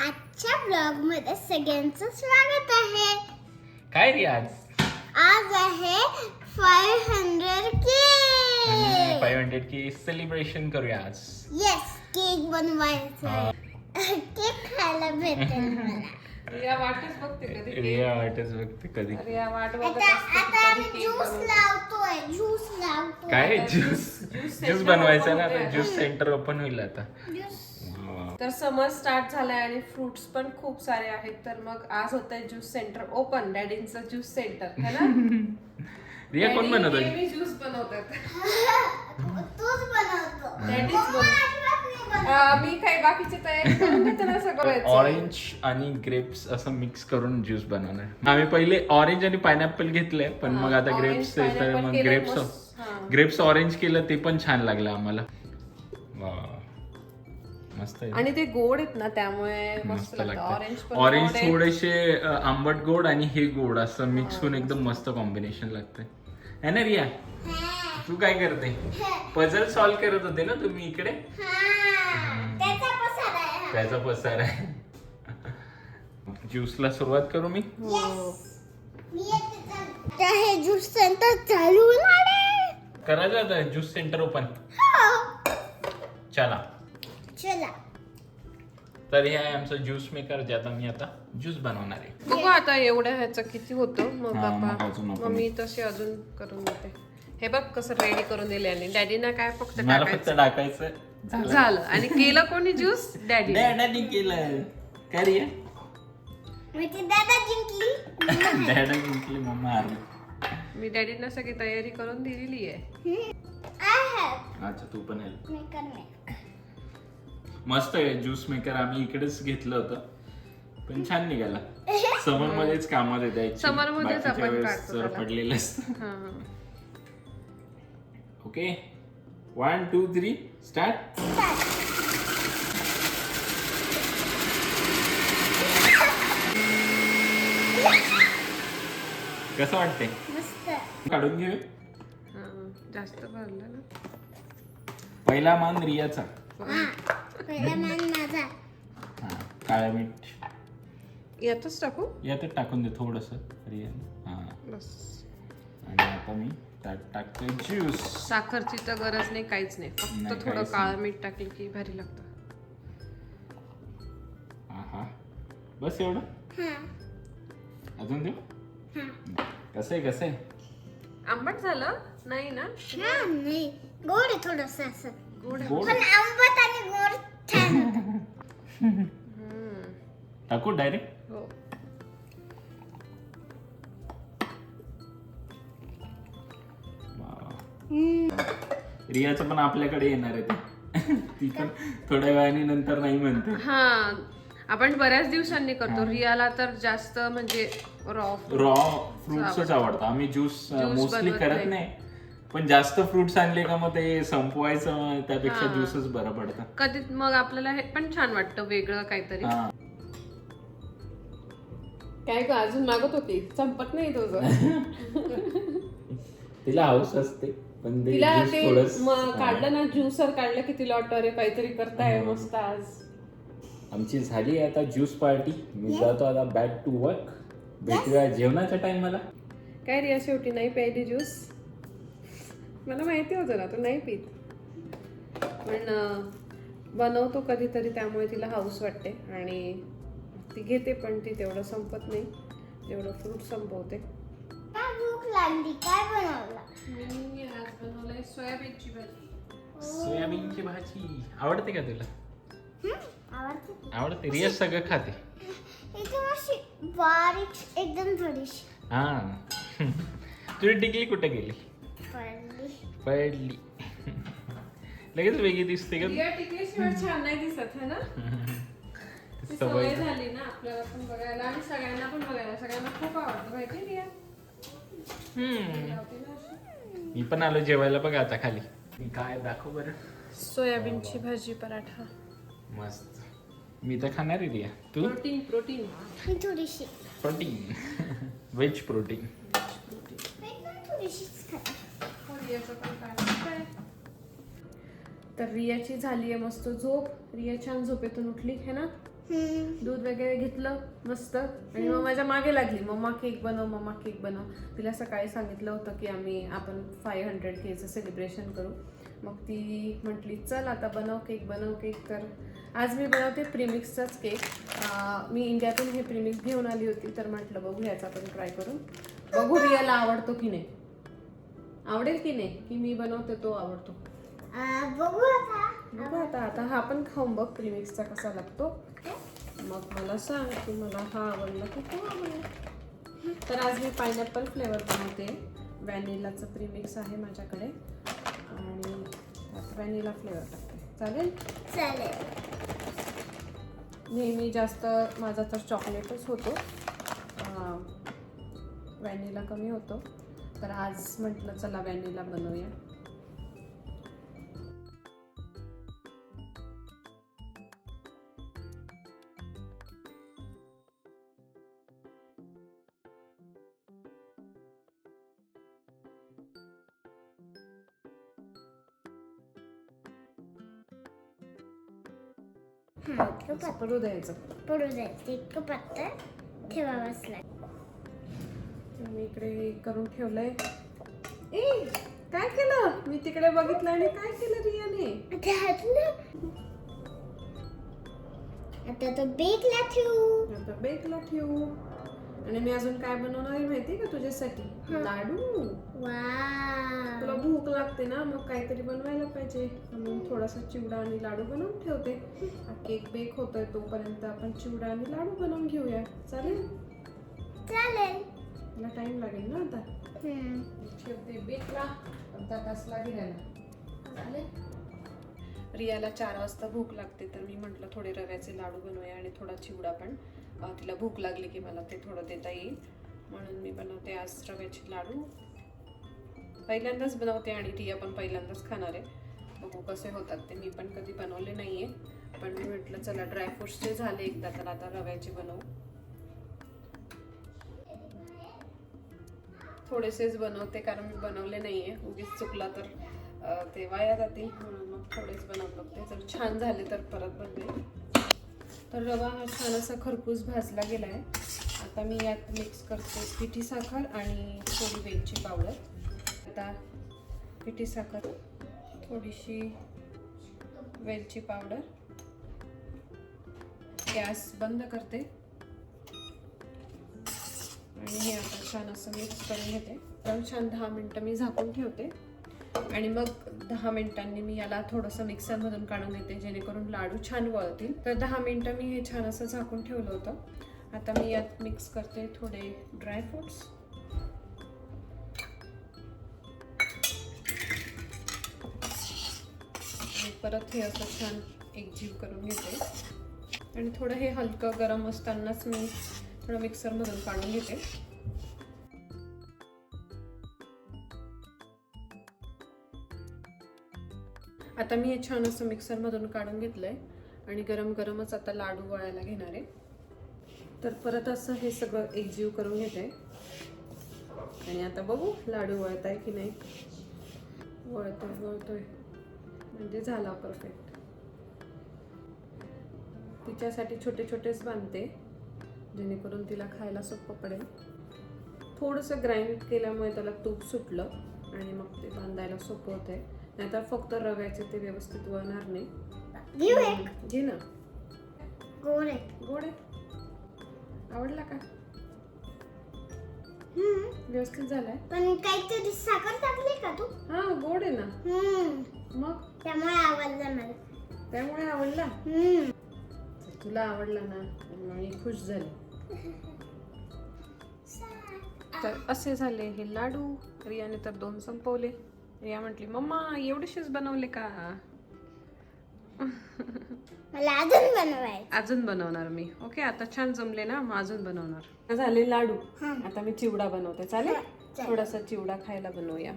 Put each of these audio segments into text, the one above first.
आजच्या ब्लॉगमध्ये सगळ्यांचं स्वागत आहे. काय रे आज? आज आहे five hundred K five hundred की सेलिब्रेशन करूया आज. येस केक बनवायचा. केक खायला भेटेल मला. रिया वाटच बघते कधी रिया वाटच बघते कधी रिया वाट बघत आता आम्ही ज्यूस. लावतोय ज्यूस लावतोय. काय? ज्यूस ज्यूस बनवायचं ना आता. ज्यूस सेंटर ओपन होईल आता. तर समर स्टार्ट झालाय आणि फ्रुट्स पण खूप सारे आहेत. तर मग आज होत आहे ज्यूस सेंटर ओपन डॅडींचं ज्यूस सेंटर है ना? रिया कोण बनवतोय? ज्यूस बनवतात. तूच बनवतो. नाही बनवत. अं, मी काही बाकीची तयारी करून घेते ना सगळं ऑरेंज आणि ग्रेप्स असं मिक्स करून ज्यूस बनवणार आम्ही पहिले ऑरेंज आणि पायनॅपल घेतलंय पण मग आता ग्रेप्स pineapple मग केलं ग्रेप्स मस्त. हा. ग्रेप्स ऑरेंज केलं ते पण छान लागलं आम्हाला. वा. मस्त आहे. आणि ते गोड आहेत ना त्यामुळे मस्त मस्त लागतं. ऑरेंज लागतं पण ऑरेंज गोड आहे. थोडेसे अ, आंबट गोड आणि हे गोड असं मिक्स होऊन एकदम मस्त कॉम्बिनेशन लागतंय. है ना रिया. तू काय करते? पझल सॉल्व करत होते ना तुम्ही इकडे? हा. त्याचा पसारा आहे हा. त्याचा पसार आहे. ज्यूसला सुरुवात करू मी? हो. ज्यूस सेंटर चालू होणार आहे. करायचं आता ज्यूस सेंटर ओपन. हो. चला. चला. तर हे आहे आमचं ज्यूस मेकर जे आता मी आता ज्यूस बनवणार आहे. बघू आता एवढ्या ह्याचं किती होतं? मग हा, मग बाबा मग मी तशी अजून करून देते. हे बघ कसं रेडी करून दिले आणि डॅडीना काय फक्त मला फक्त टाकायचं झालं. आणि केलं कोणी ज्यूस डॅडी डॅडानी केलं. काय रिया म्हणजे दादा जिंकली डॅडा जिंकली मम्मा हारली. मी डॅडीना सगळी तयारी करून दिलेली आहे. आय हॅव अच्छा तू पण हेल्प मेकर मेक मस्त आहे ज्यूस मेकर आम्ही इकडेच घेतलं होतं. पण छान निघाला. समर मध्येच कामात येते actually. Summer मध्येच आपण वेळेस काढतो जर त्याला. पडलेलं असतं. हा, हा. Okay one two three start कसं वाटतंय? मस्त. काढून घेऊ हा, जास्त भरलं ना. पहिला मान रियाचा. हा पहिला मान माझा. हा काळ्या मीठ. यातच टाकू? यातच टाकून दे थोडस. रिया. हा. बस. आणि आता मी त्यात टाकतोय ज्यूस साखरची तर गरज नाही काहीच नाही. नाही, फक्त थोडं काहीच काळं मीठ टाकलं की भारी लागतं. हा बस एवढं? हा अजून देऊ? कसं आहे कसं आहे? आंबट झालं? नाही ना? नाही. गोड आहे थोडस असं. गोड गोड? पण आंबट आणि गोड छान. होतं. हम्म. टाकू डायरेक्ट? रियाचं पण आपल्याकडे येणार आहे ते. ती पण थोड्या वेळाने नंतर नाही म्हणते. हा आपण बऱ्याच दिवसांनी करतो. रियाला तर जास्त म्हणजे रॉ रॉ फ्रुट्सच आवडतं. आम्ही ज्यूस मोस्टली बनवत करत नाही. पण जास्त फ्रुट्स आणले का मग ते संपवायचं त्यापेक्षा. ज्यूसच बरं पडतं. कधी मग आपल्याला हे पण छान वाटतं वेगळं काहीतरी. काय ग अजून मागत होती. संपत नाही तुझं तिला हाऊस असते. पण ते तिला juice ते म- काढलं ना ज्युसर काढलं की तिला वाटतं अरे काहीतरी करताय मस्त आज. आमची झाली आहे आता ज्यूस पार्टी मी जातो आता बॅक टू वर्क भेटूया जेवणाच्या टाइमला काय रिया शेवटी नाही प्यायली ज्यूस मला माहिती होतं ना तू नाही पित. पण अं, बनवतो कधीतरी त्यामुळे तिला हाऊस वाटते. आणि ती घेते पण ती तेवढं संपत नाही. तेवढं फ्रूट संपवते. काय भूक लागली? काय बनवलं? मी बनवलंय सोयाबीनची भाजी. सोयाबीनची भाजी. आवडते का तुला? आवडते. आवडते. रिया सगळं खाते. एकदम अशी बारीक एकदम थोडीशी. हा. तुझी डिग्री कुठे गेली? पडली. पडली. लगेच वेगळी दिसते का? रिया टिकल्याशिवाय छान नाही दिसत है ना? ती सवय सवय झाली. ना आपल्याला पण बघायला आणि सगळ्यांना पण बघायला. सगळ्यांना खूप आवडतं माहिती रिया? हम्म. मी पण आलो जेवायला बघा आता खाली. काय दाखव बरं. सोयाबीनची भाजी पराठा. मस्त. मी तर खाणार आहे रिया. तू? Protein protein. मी थोडीशी. प्रोटीन. Veg protein. तर रियाची झाली आहे मस्त झोप. रिया छान झोपेतून उठली है ना. दूध वगैरे घेतलं मस्त. आणि मग माझ्या मागे लागली मम्मा केक बनव मम्मा केक बनव. तिला सकाळी सांगितलं होतं की आम्ही आपण फाय हंड्रेड केचं सेलिब्रेशन करू. मग ती म्हटली चल आता बनव केक बनव केक तर आज मी बनवते प्रीमिक्सचाच केक. मी इंडियातून हे प्रीमिक्स घेऊन आली होती तर म्हटलं बघू ह्याचा पण ट्राय करून बघू रियाला आवडतो की नाही. आवडेल की नाही? की मी बनवते तो आवडतो. बघू आता. बघू आता आता हा पण खाऊन बघ प्रीमिक्सचा कसा लागतो. मग मला सांग की मला हा आवडला की तो आवडला. तर आज मी पायनॅपल फ्लेवर बनवते. व्हॅनिलाचं प्रीमिक्स आहे माझ्याकडे. आणि व्हॅनिला फ्लेवर टाकते. चालेल? चालेल. नेहमी जास्त माझा तर चॉकलेटच होतो. व्हॅनिला कमी होतो. तर आज म्हटलं चला व्हॅनिला बनवूया. हा. पडू द्यायचं. पडू द्यायचं. एक पातळ ठेवावंच लागेल. मी इकडे करून ठेवलंय. ए काय केलं? मी तिकडे बघितलं आणि काय केलं रियाने? आता तो बेकला ठेवू. आता बेकला ठेवू. आणि मी अजून काय बनवणार आहे माहिती का तुझ्यासाठी? लाडू. वा तुला भूक लागते ना मग काहीतरी बनवायला पाहिजे. म्हणून थोडासा चिवडा आणि लाडू बनवून ठेवते. केक बेक होतोय तोपर्यंत आपण चिवडा आणि लाडू बनवून घेऊया. चालेल? चालेल. मला टाइम लागेल ना आता. ठेवते बेकला. अर्धा तास लागेल चालेल? रियाला चार वाजता भूक लागते तर मी म्हटलं थोडे रव्याचे लाडू बनवूया आणि थोडा चिवडा पण. तिला भूक लागली की मला ते थोडं देता येईल. म्हणून मी बनवते आज रव्याचे लाडू. पहिल्यांदाच बनवते आणि ती आपण पहिल्यांदाच खाणार आहे. बघू कसे होतात ते. मी पण कधी बनवले नाही आहे पण मी म्हटलं चला ड्रायफ्रुट्सचे झाले एकदा तर आता रव्याचे बनवू. थोडेसेच बनवते कारण मी बनवले आहे उगीच चुकला तर ते वाया जातील. म्हणून मग थोडेच बनवून बघते. जर छान झाले तर परत बनवेल तर रवा हा छान असा खरपूस भाजला गेला आहे आता मी यात मिक्स करते पिठी साखर आणि थोडी वेलची पावडर. आता पिठी साखर थोडीशी वेलची पावडर. गॅस बंद करते. आणि हे आता छान असं मिक्स करून घेते. तर छान दहा मिनटं मी झाकून ठेवते. आणि मग दहा मिनिटांनी मी याला थोडंसं मिक्सरमधून काढून घेते जेणेकरून लाडू छान वळतील. तर दहा मिनटं मी हे छान असं झाकून ठेवलं होतं. आता मी यात मिक्स करते थोडे ड्रायफ्रुट्स आणि परत हे असं छान एकजीव करून घेते. आणि थोडं हे हलकं गरम असतानाच मी थोडं मिक्सरमधून काढून घेते. आता मी हे छान असं मिक्सरमधून काढून घेतलं आहे आणि गरम गरमच आता लाडू वळायला घेणार आहे. तर परत असं हे सगळं एकजीव करून घेते. आणि आता बघू लाडू वळत आहे की नाही. वळतो वळतोय. म्हणजे झाला परफेक्ट तिच्यासाठी छोटे छोटेच बांधते जेणेकरून तिला खायला सोपं पडेल. थोडंसं ग्राइंड केल्यामुळे त्याला तूप सुटलं आणि मग ते बांधायला सोपं होतं आहे नाहीतर फक्त रव्याचे ते व्यवस्थित वळणार नाही. घेऊ एक. घे ना. गोड आहे. गोड आहे. आवडला का. व्यवस्थित झालाय. पण काहीतरी साखर टाकली का तू? हा गोड आहे ना. हम्म. मग? त्यामुळे आवडला मला. त्यामुळे आवडला? तुला आवडला ना मी खुश झाली. तर असे झाले हे लाडू. रियाने तर दोन संपवले. रिया म्हटली मम्मा एवढेशेच बनवले का? मला अजून बनवायचं. अजून बनवणार मी. ओके आता छान जमले ना मग अजून बनवणार. झाले लाडू. आता मी चिवडा बनवते. चालेल? थोडासा चिवडा खायला बनवूया.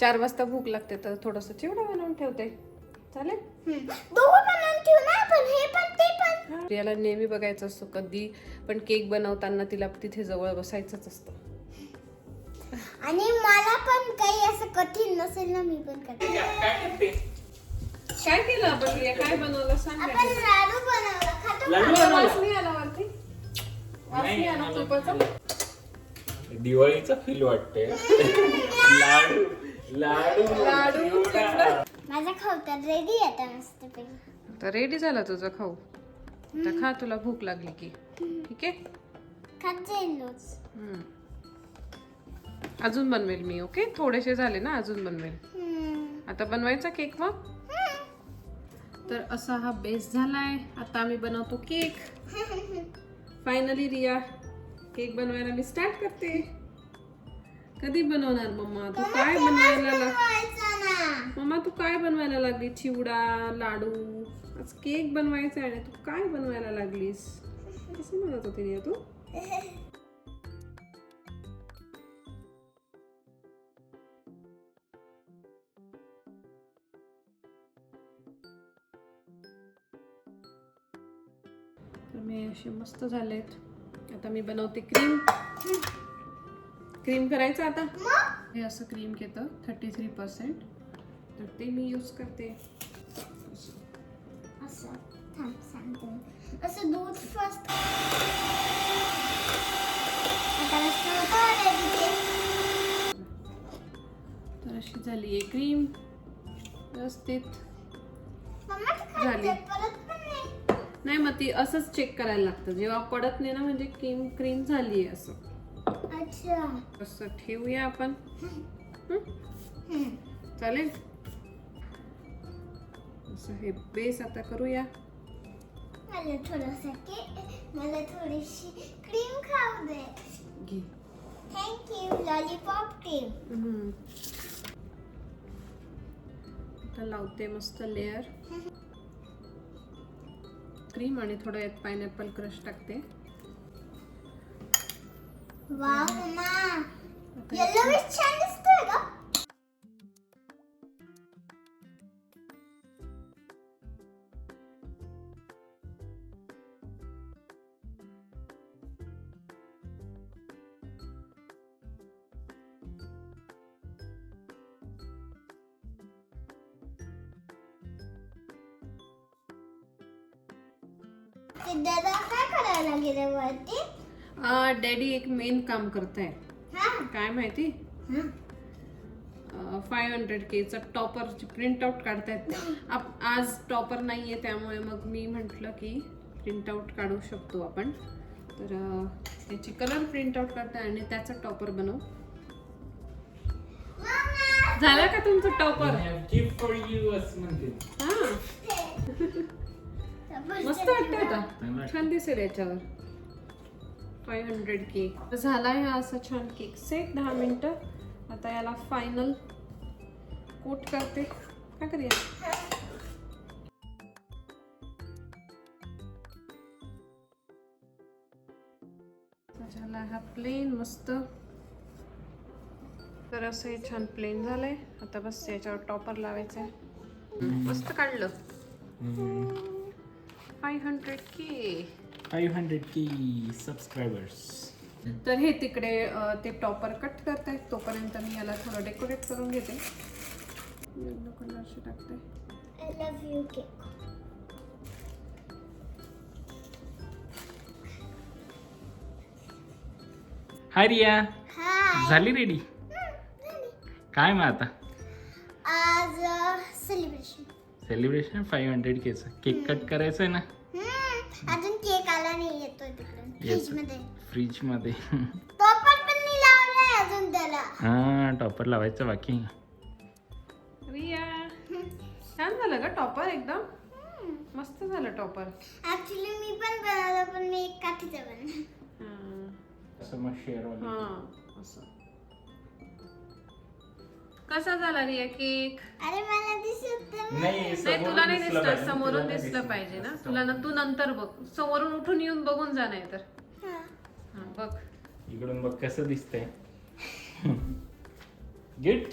चार वाजता भूक लागते तर थोडस चिवडा बनवून ठेवते. चालेल? पण हे रियाला नेहमी बघायचं असतो कधी पण केक बनवताना तिला तिथे जवळ बसायचंच असतं. आणि मला पण काही असं कठीण नसेल ना मी पण करते? काय केलं आपण? काय बनवलं? सांग आपण काहीतरी. लाडू बनवला. खातो लाडू तुला बनवला? वास नाही आला वरती. वास नाही, आला तुपाचा. दिवाळीचा फील वाटते लाडू लाडू लाडू, चिवडा. माझा खाऊ तर रेडी आहे आता मस्त पैकी तर रेडी झाला तुझा खाऊ. तर खा तुला भूक लागली की. ठीक आहे? खात जाईल रोज. हम्म. अजून बनवेल मी ओके? थोडेसे झाले ना अजून बनवेल. आता बनवायचा केक मग? तर असा हा बेस झालाय. आता आम्ही बनवतो केक. फायनली रिया केक बनवायला मी स्टार्ट करते. कधी बनवणार मम्मा? तू काय बनवायला लाग मम्मा तू काय बनवायला लागली? चिवडा लाडू? आज केक बनवायचा आहे आणि तू काय बनवायला लागलीस? कसं म्हणत होती रिया तू? मी असे मस्त झालेत. आता मी बनवते क्रीम क्रीम करायचं आता? हे असं क्रीम घेतं थर्टी थ्री पर्सेंट तर ते मी यूज करते. असं. थांब असं दूध फर्स्ट. तर अशी झाली आहे क्रीम व्यवस्थित. झाली. नाही मग ती असंच चेक करायला लागतं. जेव्हा पडत नाही ना म्हणजे क्रीम क्रीम झाली आहे असं. अच्छा. असं ठेवूया आपण. हं? चालेल? असं हे बेस आता करूया. मला थोडस मला थोडीशी क्रीम खाऊ दे. घे. Thank you lollipop cream. आता लावते मस्त लेअर क्रीम आणि थोडं यात पायनॅपल क्रश टाकते. वाव मम्मा येलो छान दिसतोय दादा काय करायला गेले वरती? डॅडी एक मेन काम करताय हा? काय माहिती? हा. फाय हंड्रेड केचा टॉपरची प्रिंट आउट काढतायत. आप- आज टॉपर नाहीये त्यामुळे मग मी म्हटलं की प्रिंट आउट काढू शकतो आपण. तर त्याची कलर प्रिंट आउट काढताय आणि त्याचा टॉपर बनवू. झालं का तुमचं टॉपर? गिफ्ट फॉर यू असं म्हणते. हा. मस्त वाटतं आता. छान दिसेल याच्यावर. फाय हंड्रेड केक झाला आहे हा असा छान केक सेट दहा मिनटं. आता याला फायनल कोट करते. काय करूया? झाला हा प्लेन मस्त. तर असं हे छान प्लेन झालंय. आता बस याच्यावर टॉपर लावायचं आहे मस्त काढलं. Five hundred K five hundred की सबस्क्रायबर्स तर हे तिकडे ते टॉपर कट करतायत. तोपर्यंत मी याला थोडं डेकोरेट करून घेते. येलो कलरचे टाकते. I love you cake. Hi Riya Hi. झाली रेडी काय मग आता? आज सेलिब्रेशन सेलिब्रेशन फाईव्ह हंड्रेड केचं केक कट करायचं आहे ना अजून केक आला नाही येतोय तिकडून. फ्रीजमध्ये फ्रीजमध्ये टॉपर पण नाही लावलाय अजून त्याला. हा टॉपर लावायचं बाकी. रिया छान झालं का टॉपर एकदम. मस्त झालं टॉपर ऍक्च्युली मी पण बनवलं पण मी एक काठीचं बनवलं. असं मग शेअर हा असं. कसा झाला रिया केक अरे मला नाही. तुला नाही दिसलं पाहिजे. तुला समोरून नाही दिसलं. पाहिजे ना तुला ना तू नंतर बघ समोरून उठून येऊन बघून जा नाही तर हा. हा बघ इकडून बघ कसं दिसतंय गिट.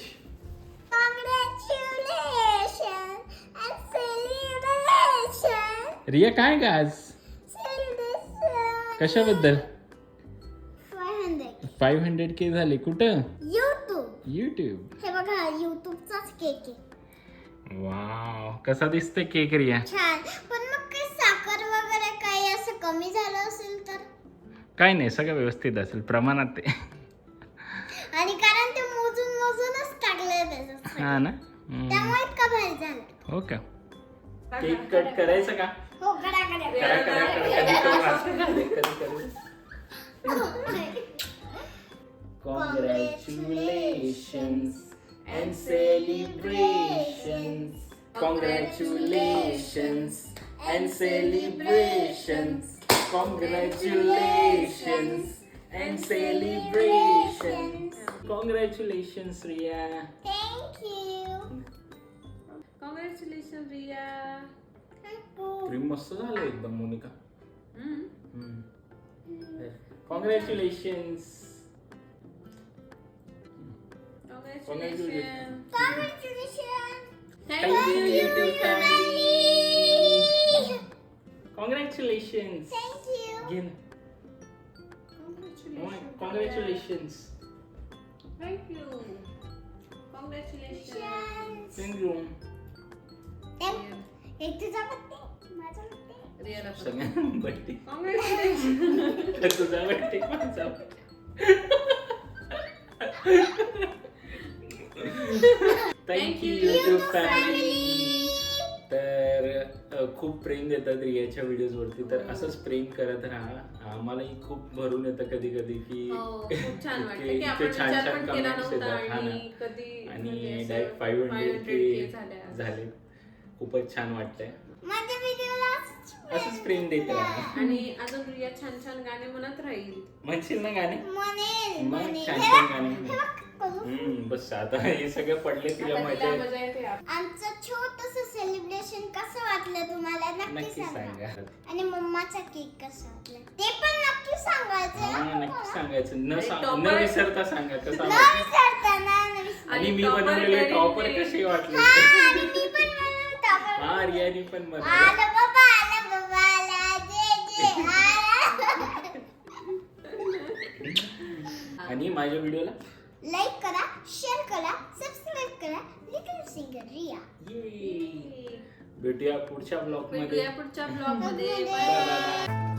रिया काय का आज. कशाबद्दल 500. फाईव्ह हंड्रेड के झाले कुठं युट्यूब युट्यूब हे बघा युट्यूबचाच केक आहे वाव कसा दिसतोय केक रिया? छान. पण मग काही साखर वगैरे काही असं कमी झालं असेल तर? काय नाही सगळं व्यवस्थित असेल प्रमाणात ते आणि कारण ते मोजून मोजूनच टाकलंय त्याच्यात हा ना? हम्म. त्यामुळे इतका भारी झालं. हो का? केक कट करायचं का? हो करा करा करा. करा करा कधी करू? आज. कधी करू? Congratulations and celebrations. Congratulations and celebrations. Congratulations and celebrations. Congratulations, Ria. Thank you. Congratulations, Ria. Three masala ekdam eh. Monica. Hmm. Hmm. Congratulations. Congratulation congratulation Thank you, YouTube family. Congratulations. Thank you Again. Congratulations. Thank you congratulation Thank you. एक तुझा birthday माझा birthday रियाला सगळ्यांना birthday congratulation तुझा birthday माझा Thank you YouTube family तर खूप प्रेम देतात रियाच्या videos वरती तर असंच प्रेम करत राहा. आम्हालाही खूप भरून येतं कधी कधी की हो खूप छान वाटतं इतके- की आपण इतके छान नव्हता येतात. हा ना. आणि म्हणजे डायरेक्ट फाईव्ह 500 हंड्रेड झाले. खूपच छान वाटतंय. असंच प्रेम देत राहा आणि अजून रिया छान छान गाणे म्हणत राहील. म्हणशील ना गाणे? म्हणेल मग म्हणेल. छान छान गाणे. हे म्हण. हम्म बस आता हे सगळं पडले तिला आता मजा तिला येते. मजा येते. आमचं छोटस सेलिब्रेशन कसं वाटलं तुम्हाला? नक्की नक्की सांगा. सांगा. आणि मम्माचा केक कसा वाटला? ते पण नक्की सांगायचं हा हं नक्की. सांगायचं. न आणि सांग topper- न विसरता सांगा कसं न वाटलं. विसरताना न विसर- आणि मी topper बनवलेले टॉपर कसे वाटले? हा, आणि मी पण बनवलं होतं. हा रियानी पण बनवलं. आलं आणि माझ्या व्हिडिओला? लाईक करा शेअर करा सबस्क्राईब करा लिटल सिंगर रिया भेटूया पुढच्या ब्लॉगमध्ये. पुढच्या ब्लॉगमध्ये. मध्ये. Bye bye